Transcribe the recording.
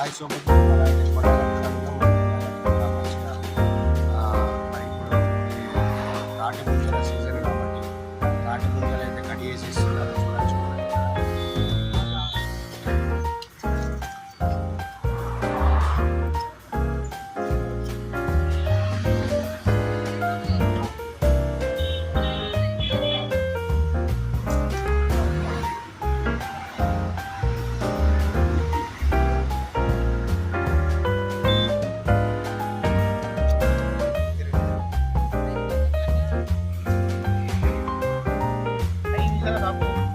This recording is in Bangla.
ఆయుష్ السلام عليكم.